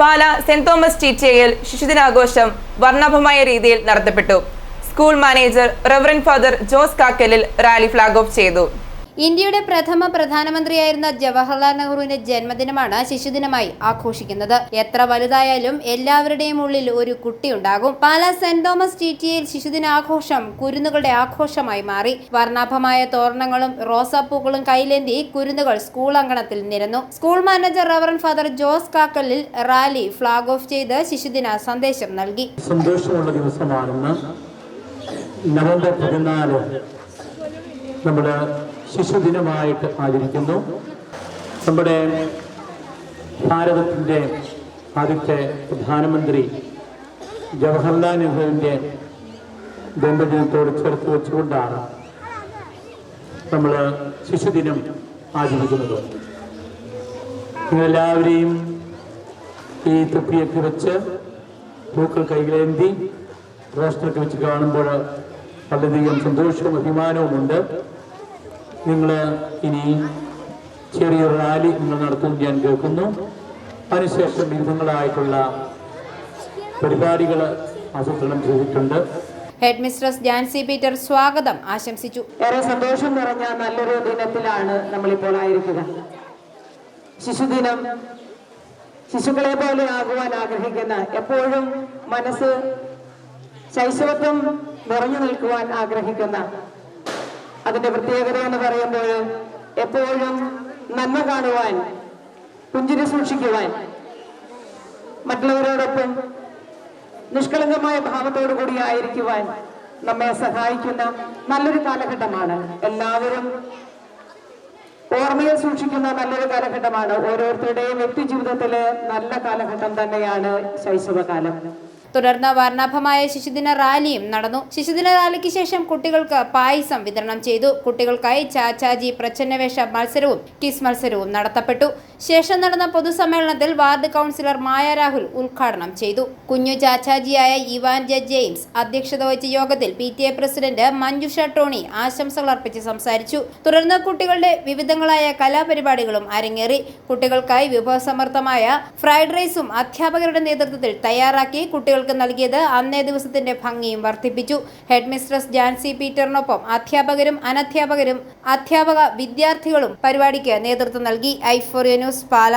പാല saint Thomas ടിറ്റിയയിൽ ശിശുദിനാഘോഷം വർണഭമായ രീതിയിൽ നടത്തപ്പെട്ടു. School manager reverend father Jose Kakkalil rally flag off ചെയ്തു. ഇന്ത്യയുടെ പ്രഥമ പ്രധാനമന്ത്രിയായിരുന്ന ജവഹർലാൽ നെഹ്റുവിന്റെ ജന്മദിനമാണ് ശിശുദിനമായി ആഘോഷിക്കുന്നത്. എത്ര വലുതായാലും എല്ലാവരുടെയും ഉള്ളിൽ ഒരു കുട്ടിയുണ്ടാകും. പാല സെന്റ് തോമസ് ടി ടിയിൽ ശിശുദിനാഘോഷം കുരുന്നുകളുടെ ആഘോഷമായി മാറി. വർണാഭമായ തോരണങ്ങളും റോസാപ്പൂക്കളും കൈലേന്തി കുരുന്നുകൾ സ്കൂൾ അങ്കണത്തിൽ നിരന്നു. School manager reverend father Jose Kakkalil rally flag off ചെയ്ത് ശിശുദിന സന്ദേശം നൽകി. നവംബർ പതിനാല് നമ്മൾ ശിശുദിനമായിട്ട് ആചരിക്കുന്നു. നമ്മുടെ ഭാരതത്തിന്റെ ആദ്യത്തെ പ്രധാനമന്ത്രി ജവഹർലാൽ നെഹ്റുവിന്റെ ജന്മദിനത്തോട് ചേർത്ത് വെച്ചുകൊണ്ടാണ് നമ്മൾ ശിശുദിനം ആചരിക്കുന്നത്. നിങ്ങളെല്ലാവരെയും ഈ തൊപ്പിയൊക്കെ വെച്ച് പൂക്കൾ കൈകളേന്തി റോസ്റ്ററൊക്കെ വെച്ച് കാണുമ്പോൾ വളരെയധികം സന്തോഷവും അഭിമാനവുമുണ്ട്. നിങ്ങൾ ഇനി ചെറിയൊരു റാലി നിങ്ങൾ നടത്തും ഞാൻ കേൾക്കുന്നു. അതിനുശേഷം വിവിധങ്ങളായിട്ടുള്ള പരിപാടികൾ ആസൂത്രണം ചെയ്തിട്ടുണ്ട്. ഹെഡ് മിസ്ട്രസ് ജാൻസി പീറ്റർ സ്വാഗതം. ആശംസിച്ചു. ഏറെ സന്തോഷം നിറഞ്ഞ നല്ലൊരു ദിനത്തിലാണ് നമ്മളിപ്പോൾ ആയിരിക്കുക. ശിശുദിനം ശിശുക്കളെ പോലെ ആകുവാൻ ആഗ്രഹിക്കുന്ന എപ്പോഴും മനസ്സ് ശൈശവത്വം നിറഞ്ഞു നിൽക്കുവാൻ ആഗ്രഹിക്കുന്ന അതിന്റെ പ്രത്യേകത എന്ന് പറയുമ്പോൾ എപ്പോഴും നന്മ കാണുവാൻ പുഞ്ചിരി സൂക്ഷിക്കുവാൻ മറ്റുള്ളവരോടൊപ്പം നിഷ്കളങ്കമായ ഭാവത്തോടു കൂടി ആയിരിക്കുവാൻ നമ്മെ സഹായിക്കുന്ന നല്ലൊരു കാലഘട്ടമാണ്. എല്ലാവരും ഓർമ്മയിൽ സൂക്ഷിക്കുന്ന നല്ലൊരു കാലഘട്ടമാണ്. ഓരോരുത്തരുടെയും വ്യക്തി ജീവിതത്തിലെ നല്ല കാലഘട്ടം തന്നെയാണ് ശൈശവകാലം. തുടർന്ന് വർണാഭമായ ശിശുദിന റാലിയും നടന്നു. ശിശുദിന റാലിക്ക് ശേഷം കുട്ടികൾക്ക് പായസം വിതരണം ചെയ്തു. കുട്ടികൾക്കായി ചാച്ചാജി പ്രച്ഛന്നവേഷ മത്സരവും കിസ് മത്സരവും നടത്തപ്പെട്ടു. ശേഷം നടന്ന പൊതുസമ്മേളനത്തിൽ വാർഡ് കൗൺസിലർ മായ രാഹുൽ ഉദ്ഘാടനം ചെയ്തു. കുഞ്ഞു ചാച്ചാജിയായ ഇവാൻ ജെ ജെയിംസ് അധ്യക്ഷത വഹിച്ച യോഗത്തിൽ P T A president Manjusha Tony ആശംസകൾ അർപ്പിച്ച് സംസാരിച്ചു. തുടർന്ന് കുട്ടികളുടെ വിവിധങ്ങളായ കലാപരിപാടികളും അരങ്ങേറി. കുട്ടികൾക്കായി വിഭവസമർത്ഥമായ ഫ്രൈഡ് റൈസും അധ്യാപകരുടെ നേതൃത്വത്തിൽ തയ്യാറാക്കി കുട്ടികൾക്ക് നൽകിയത് അന്നേ ദിവസത്തിന്റെ ഭംഗിയും വർദ്ധിപ്പിച്ചു. ഹെഡ് മിസ്ട്രസ് ജാൻസി പീറ്ററിനൊപ്പം അധ്യാപകരും അനധ്യാപകരും അധ്യാപക വിദ്യാർത്ഥികളും പരിപാടിക്ക് നേതൃത്വം നൽകി. I four news Pala.